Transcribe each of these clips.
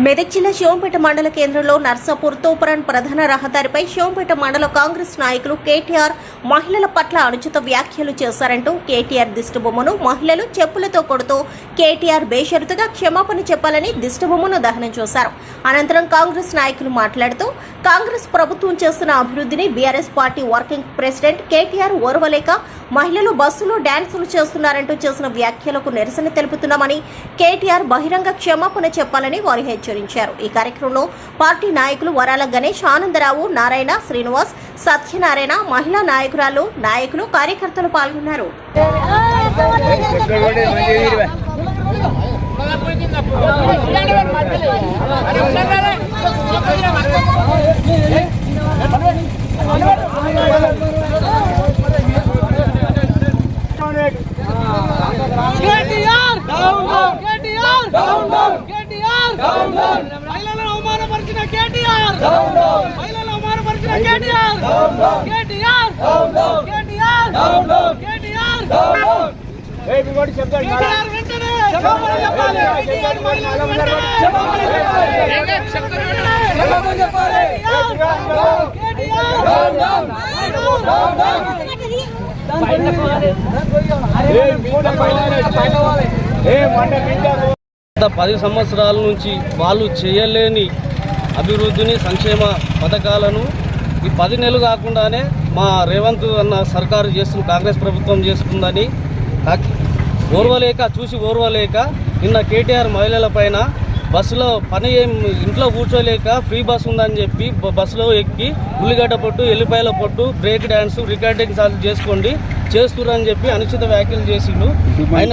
మెదక్ జిల్లా శివంపేట మండల కేంద్రంలో నర్సాపూర్ తూపరాన్ ప్రధాన రహదారిపై శివంపేట మండల కాంగ్రెస్ నాయకులు కేటీఆర్ మహిళల పట్ల అనుచిత వ్యాఖ్యలు చేశారంటూ కేటీఆర్ దిష్టబొమ్మను మహిళలు చెప్పులతో కొడుతూ కేటీఆర్ బేషరతుగా క్షమాపణ చెప్పాలని దిష్టబొమ్మను దహనం చేశారు. అనంతరం కాంగ్రెస్ నాయకులు మాట్లాడుతూ కాంగ్రెస్ ప్రభుత్వం చేస్తున్న అభివృద్ధిని BRS party working president KTR ఓర్వలేక మహిళలు బస్సులో డ్యాన్సులు చేస్తున్నారంటూ చేసిన వ్యాఖ్యలకు నిరసన తెలుపుతున్నామని కేటీఆర్ బహిరంగ క్షమాపణ చెప్పాలని వారు హెచ్చరించారు. ఈ కార్యక్రమంలో పార్టీ నాయకులు వరాల గణేష్ ఆనందరావు నారాయణ శ్రీనివాస్ సత్యనారాయణ మహిళా నాయకురాలు నాయకులు కార్యకర్తలు పాల్గొన్నారు. కేటీఆర్! కేటీఆర్! మహిళలను అవమానపరిచిన కేటీఆర్! డౌన్ పది సంవత్సరాల నుంచి వాళ్ళు చేయలేని అభివృద్ధిని సంక్షేమ పథకాలను ఈ పది నెలలు కాకుండానే మా రేవంత్ అన్న సర్కారు చేస్తున్న కాంగ్రెస్ ప్రభుత్వం చేస్తుందని ఓర్వలేక చూసి ఓర్వలేక నిన్న కేటీఆర్ మహిళల పైన బస్సులో పని ఏం ఇంట్లో కూర్చోలేక ఫ్రీ బస్ ఉందని చెప్పి బస్సులో ఎక్కి ఉల్లిగడ్డ పొట్టు ఎల్లిపాయల పొట్టు బ్రేక్ డ్యాన్స్ రికార్డింగ్ చేసుకోండి చేస్తురని చెప్పి అనుచిత వ్యాఖ్యలు చేసిండు. ఆయన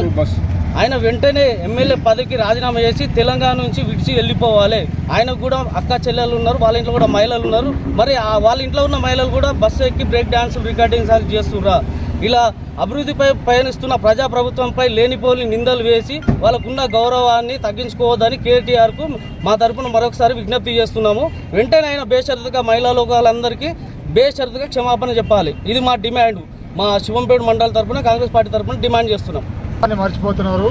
ఆయన వెంటనే ఎమ్మెల్యే పదవికి రాజీనామా చేసి తెలంగాణ నుంచి విడిచి వెళ్ళిపోవాలి. ఆయనకు కూడా అక్క చెల్లెలు ఉన్నారు వాళ్ళ ఇంట్లో కూడా మహిళలు ఉన్నారు. మరి వాళ్ళ ఇంట్లో ఉన్న మహిళలు కూడా బస్సు ఎక్కి బ్రేక్ డాన్స్ రికార్డింగ్ సార్ చేస్తుర్రా ఇలా అభివృద్ధిపై పయనిస్తున్న ప్రజాప్రభుత్వంపై లేనిపోని నిందలు వేసి వాళ్ళకున్న గౌరవాన్ని తగ్గించుకోవద్దని కేటీఆర్కు మా తరపున మరొకసారి విజ్ఞప్తి చేస్తున్నాము. వెంటనే ఆయన బేషరతుగా మహిళా లోకాలందరికీ బేషరతుగా క్షమాపణ చెప్పాలి. ఇది మా డిమాండ్. మా శివంపేట మండలి తరపున కాంగ్రెస్ పార్టీ తరపున డిమాండ్ చేస్తున్నాం. మర్చిపోతున్నారు.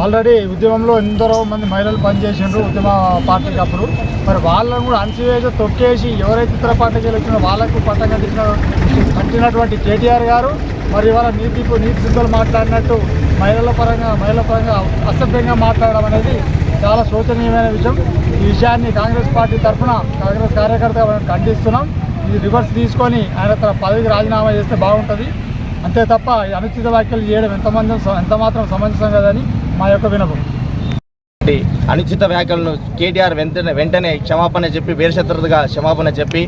ఆల్రెడీ ఉద్యమంలో ఎందరో మంది మహిళలు పనిచేసిండ్రు ఉద్యమ పార్టీకి అప్పుడు. మరి వాళ్ళను కూడా అణచివేసి తొక్కేసి ఎవరైతే ఇతర పార్టీకి వెళ్ళినో వాళ్ళకు పట్టం కట్టినటువంటి కేటీఆర్ గారు మరి ఇవాళ నీతి నీతి సిద్ధులు మాట్లాడినట్టు మహిళల పరంగా మహిళల పరంగా అసభ్యంగా మాట్లాడడం అనేది చాలా శోచనీయమైన విషయం. ఈ విషయాన్ని కాంగ్రెస్ పార్టీ తరఫున కాంగ్రెస్ కార్యకర్తగా మనం ఖండిస్తున్నాం. ఇది రివర్స్ తీసుకొని ఆయన తన పదవికి రాజీనామా చేస్తే బాగుంటుంది. అంతే తప్ప అనుచిత వ్యాఖ్యలు చేయడం ఎంతమంది ఎంత మాత్రం సమంజసం కదని మా యొక్క వినపం. అనుచిత వ్యాఖ్యలను కేటీఆర్ వెంటనే వెంటనే క్షమాపణ చెప్పి బేరశత్రుగా క్షమాపణ చెప్పి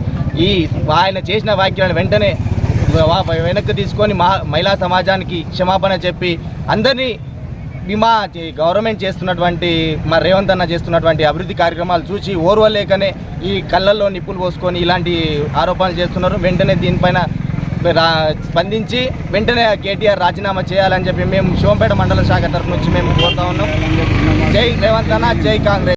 ఈ ఆయన చేసిన వ్యాఖ్యలను వెంటనే వా- వెనక్కి తీసుకొని మా మహిళా సమాజానికి క్షమాపణ చెప్పి అందరినీ మా గవర్నమెంట్ చేస్తున్నటువంటి మా రేవంత్ అన్న చేస్తున్నటువంటి అభివృద్ధి కార్యక్రమాలు చూసి ఓర్వలేకనే ఈ కళ్ళల్లో నిప్పులు పోసుకొని ఇలాంటి ఆరోపణలు చేస్తున్నారు. వెంటనే దీనిపైన స్పందించి వెంటనే కేటీఆర్ రాజీనామా చేయాలని చెప్పి మేము శివంపేట మండల శాఖ తరఫు నుంచి మేము కోరుతా ఉన్నాం. జై రేవంత్ అన్న జై కాంగ్రెస్.